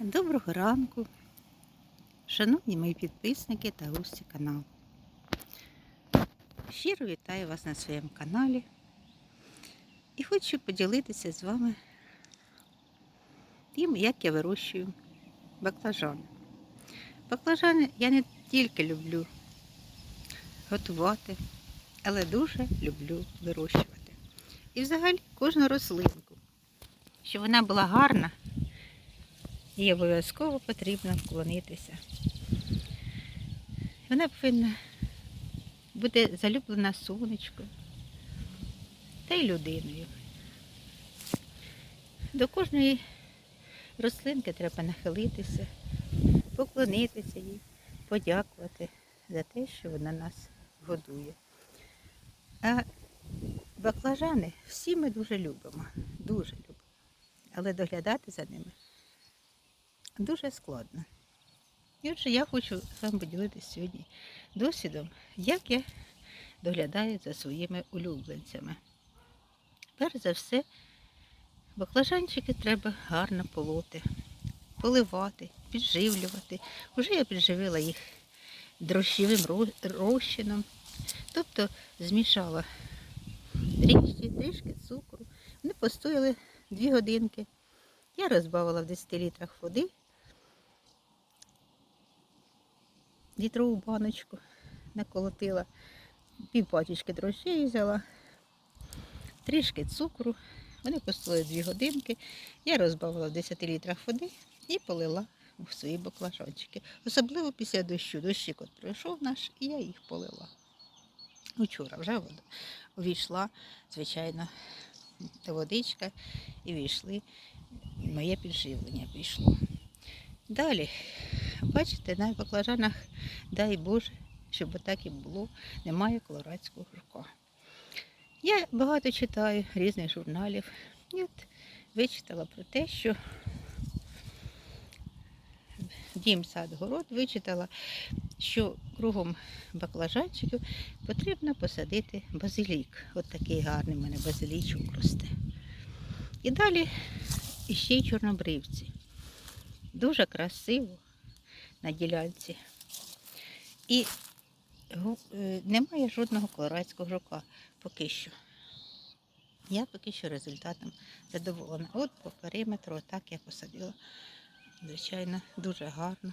Доброго ранку, шановні мої підписники та гості каналу. Щиро вітаю вас на своєму каналі і хочу поділитися з вами тим, як я вирощую баклажани. Баклажани я не тільки люблю готувати, але дуже люблю вирощувати. І взагалі кожну рослинку, щоб вона була гарна. І обов'язково потрібно вклонитися. Вона повинна бути залюблена сонечком та й людиною. До кожної рослинки треба нахилитися, поклонитися їй, подякувати за те, що вона нас годує. А баклажани всі ми дуже любимо, дуже любимо. Але доглядати за ними дуже складно. І отже, я хочу з вами поділитися сьогодні досвідом, як я доглядаю за своїми улюбленцями. Перш за все, баклажанчики треба гарно полоти, поливати, підживлювати. Уже я підживила їх дрощовим розчином, тобто змішала трішки, трішки цукру. Вони постояли 2 годинки. Я розбавила в 10 літрах води, літрову баночку наколотила, пів пачечки дрожжей взяла, трішки цукру. Вони постояли 2 годинки. Я розбавила в 10 літрах води і полила в свої баклажанчики. Особливо після дощу. Дощик от пройшов наш, і я їх полила. Учора вже вода увійшла, звичайно, водичка, і війшли моє підживлення пішло. Далі, бачите, на баклажанах, дай Боже, щоб так і було, немає колорадського жука. Я багато читаю різних журналів. І от вичитала про те, що дім сад город вичитала, що кругом баклажанчиків потрібно посадити базилік. От такий гарний в мене базилічок росте. І далі ще й чорнобривці. Дуже красиво на ділянці. І е, немає жодного колорадського жука поки що. Я поки що результатом задоволена. От по периметру отак я посадила. Звичайно, дуже гарно.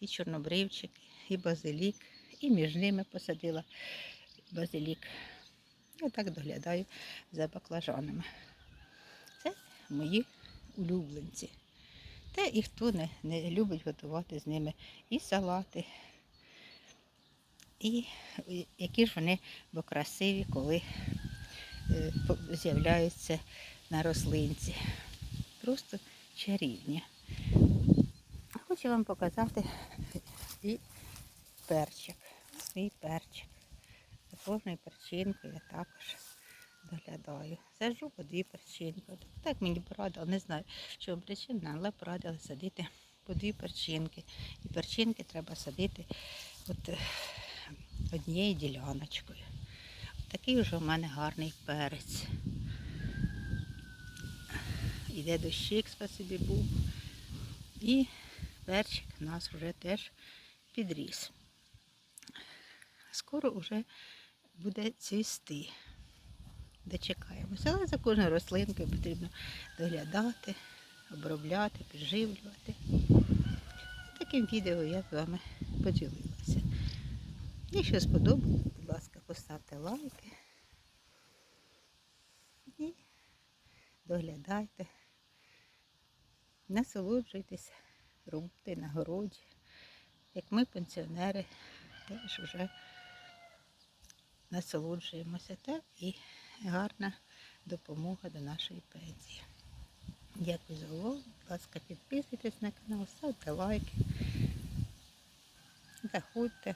І чорнобривчик, і базилік, і між ними посадила базилік. Отак доглядаю за баклажанами. Це мої улюбленці. Та і хто не, не любить готувати з ними і салати, і які ж вони бо красиві, коли е, з'являються на рослинці. Просто чарівні. Хочу вам показати і перчик. Ось мій перчик. За кожною перчинкою також доглядаю. Сажу по дві перчинки. Так мені порадили, не знаю, чому причина, але порадили садити по дві перчинки. І перчинки треба садити от е, однією діляночкою. Такий вже у мене гарний перець. Іде дощик, спасибі був. І перчик у нас вже теж підріс. Скоро вже буде цвісти дочекаємося. Але за кожною рослинкою потрібно доглядати, обробляти, підживлювати. Таким відео я з вами поділилася. Якщо сподобалось, будь ласка, поставте лайки і доглядайте, насолоджуйтесь роботи на городі. Як ми, пенсіонери, теж вже насолоджуємося так і гарна допомога до нашої пенсії. Дякую за увагу. Будь ласка, підписуйтесь на канал, ставте лайки. Заходьте.